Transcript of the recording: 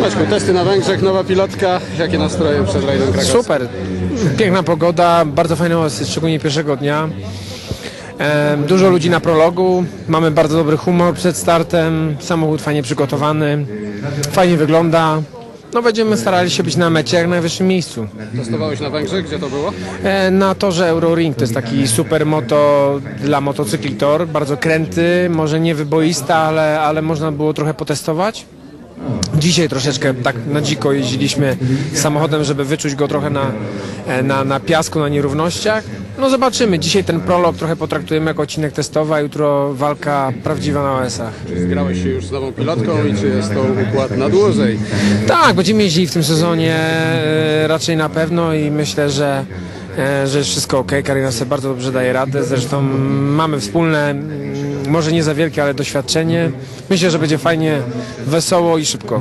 Maćku, testy na Węgrzech, nowa pilotka. Jakie nastroje przed rajdem krakowskim? Super. Piękna pogoda, bardzo fajne łosy, szczególnie pierwszego dnia. Dużo ludzi na prologu, mamy bardzo dobry humor przed startem, samochód fajnie przygotowany, fajnie wygląda. No będziemy starali się być na mecie jak na najwyższym miejscu. Testowałeś na Węgrzech, gdzie to było? E, Na torze Euroring to jest taki super moto dla motocykli tor, bardzo kręty, może nie wyboista, ale, ale można było trochę potestować. Dzisiaj troszeczkę tak na dziko jeździliśmy samochodem, żeby wyczuć go trochę na, e, na, na piasku, na nierównościach. No zobaczymy. Dzisiaj ten prolog trochę potraktujemy jako odcinek testowy, a jutro walka prawdziwa na OS-ach. Zgrałeś się już z nową pilotką i czy jest to układ na dłużej? Tak, będziemy jeździli w tym sezonie e, raczej na pewno i myślę, że, e, że jest wszystko ok. Karina sobie bardzo dobrze daje radę. Zresztą mamy wspólne, może nie za wielkie, ale doświadczenie. Myślę, że będzie fajnie, wesoło i szybko.